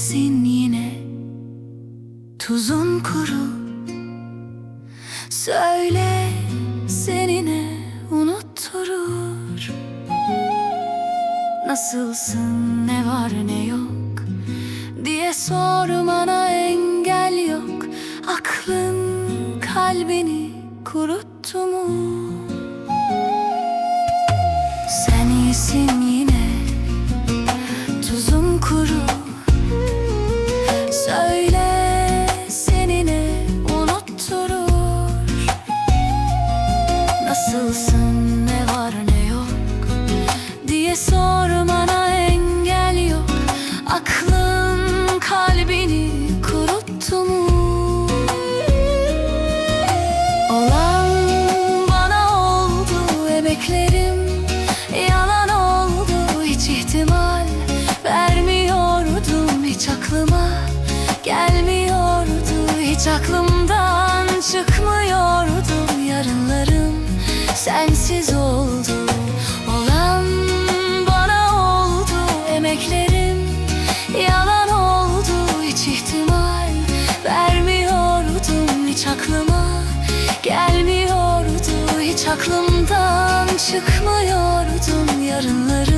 iysin yine Tuzun kuru. Söyle seni ne unutturur. Nasılsın ne var ne yok Diye sormana engel yok. Aklın kalbini kuruttu mu? Sen iyisin yine aklımdan Çıkmıyordu yarınlarım Sensiz oldu Olan bana oldu emeklerim Yalan oldu hiç ihtimal Vermiyordum hiç aklıma Gelmiyordu hiç aklımdan Çıkmıyordum yarınlarım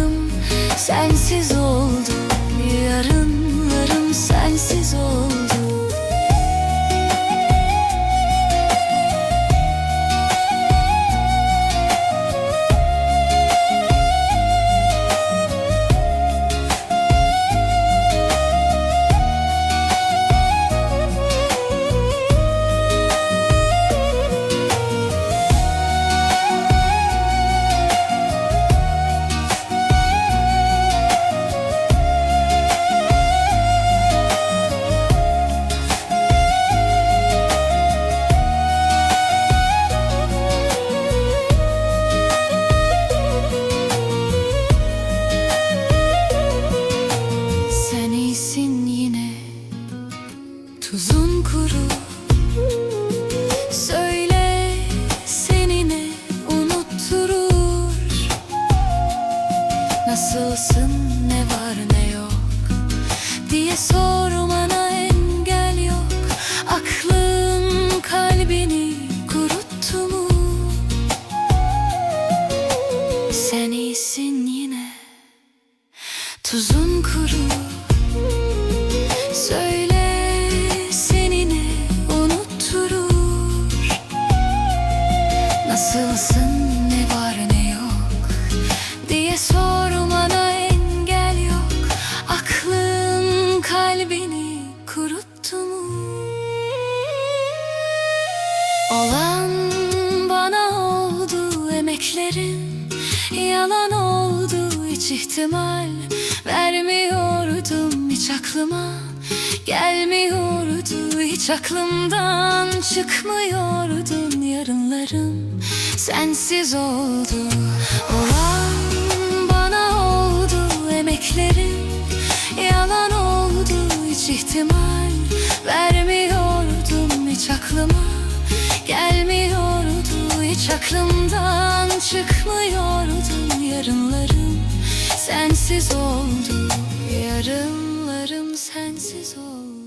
Nasılsın ne var ne yok Diye sormana engel yok. Aklın kalbini kuruttu mu? Sen iyisin yine. Tuzun kuru oldu emeklerim Yalan oldu hiç ihtimal Vermiyordum hiç aklıma Gelmiyordu hiç aklımdan Çıkmıyordun yarınlarım Sensiz oldu Olan çıkmıyordu yarınlarım Sensiz oldu yarınlarım sensiz oldu